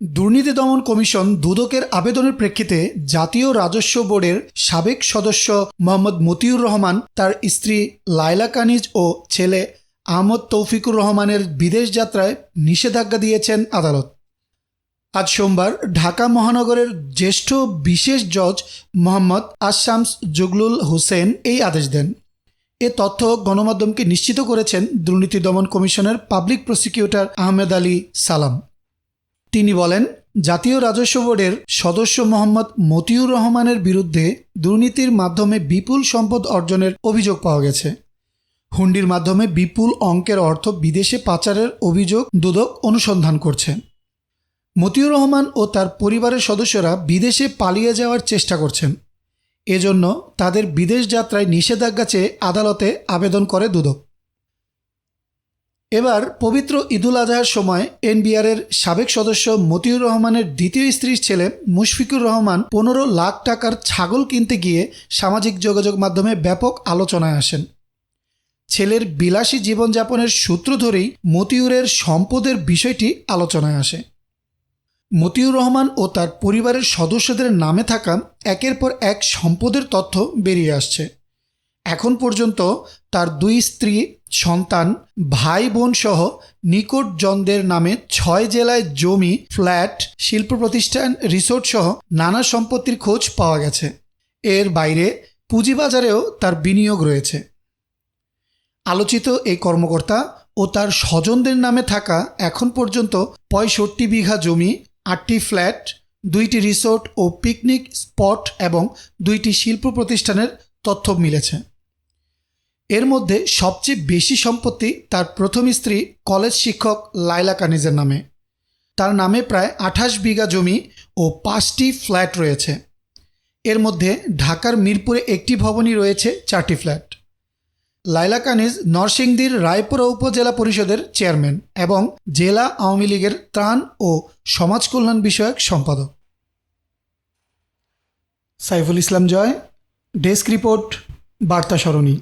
দুর্নীতি দমন কমিশন দুদকের আবেদনের প্রেক্ষিতে জাতীয় রাজস্ব বোর্ডের সাবেক সদস্য মোহাম্মদ মতিউর রহমান, তার স্ত্রী লায়লা কানিজ ও ছেলে আহমদ তৌফিকুর রহমানের বিদেশ যাত্রায় নিষেধাজ্ঞা দিয়েছেন আদালত। আজ সোমবার ঢাকা মহানগরের জ্যেষ্ঠ বিশেষ জজ মোহাম্মদ আশামস জুগলুল হোসেন এই আদেশ দেন। এ তথ্য গণমাধ্যমকে নিশ্চিত করেছেন দুর্নীতি দমন কমিশনের পাবলিক প্রসিকিউটর আহমেদ আলী সালাম। তিনি বলেন, জাতীয় রাজস্ব বোর্ডের সদস্য মোহাম্মদ মতিউর রহমানের বিরুদ্ধে দুর্নীতির মাধ্যমে বিপুল সম্পদ অর্জনের অভিযোগ পাওয়া গেছে। হুন্ডির মাধ্যমে বিপুল অঙ্কের অর্থ বিদেশে পাচারের অভিযোগ দুদক অনুসন্ধান করছে। মতিউর রহমান ও তার পরিবারের সদস্যরা বিদেশে পালিয়ে যাওয়ার চেষ্টা করছেন। এজন্য তাদের বিদেশ যাত্রায় নিষেধাজ্ঞা চেয়ে আদালতে আবেদন করে দুদক। এবার পবিত্র ঈদুল আজহার সময় এনবিআরের সাবেক সদস্য মতিউর রহমানের দ্বিতীয় স্ত্রীর ছেলে মুশফিকুর রহমান পনেরো লাখ টাকার ছাগল কিনতে গিয়ে সামাজিক যোগাযোগ মাধ্যমে ব্যাপক আলোচনায় আসেন। ছেলের বিলাসী জীবনযাপনের সূত্র ধরেই মতিউরের সম্পদের বিষয়টি আলোচনায় আসে। মতিউর রহমান ও তার পরিবারের সদস্যদের নামে থাকা একের পর এক সম্পদের তথ্য বেরিয়ে আসছে। এখন পর্যন্ত তার দুই স্ত্রী, সন্তান, ভাই বোন সহ নিকটজনদের নামে ছয় জেলায় জমি, ফ্ল্যাট, শিল্প প্রতিষ্ঠান, রিসোর্ট সহ নানা সম্পত্তির খোঁজ পাওয়া গেছে। এর বাইরে পুঁজিবাজারেও তার বিনিয়োগ রয়েছে। আলোচিত এই কর্মকর্তা ও তার স্বজনদের নামে থাকা এখন পর্যন্ত পঁয়ষট্টি বিঘা জমি, আটটি ফ্ল্যাট, দুইটি রিসোর্ট ও পিকনিক স্পট এবং দুইটি শিল্প প্রতিষ্ঠানের তথ্য মিলেছে। এর মধ্যে সবচেয়ে বেশি সম্পত্তি তার প্রথম স্ত্রী কলেজ শিক্ষক লাইলা কানিজের নামে। তার নামে প্রায় আঠাশ বিঘা জমি ও পাঁচটি ফ্ল্যাট রয়েছে। এর মধ্যে ঢাকার মিরপুরে একটি ভবনই রয়েছে, চারটি ফ্ল্যাট। লাইলা কানিজ নরসিংদীর রায়পুরা উপজেলা পরিষদের চেয়ারম্যান এবং জেলা আওয়ামী লীগের ত্রাণ ও সমাজ কল্যাণ বিষয়ক সম্পাদক। সাইফুল ইসলাম জয়, ডেস্ক রিপোর্ট, বার্তা সরণী।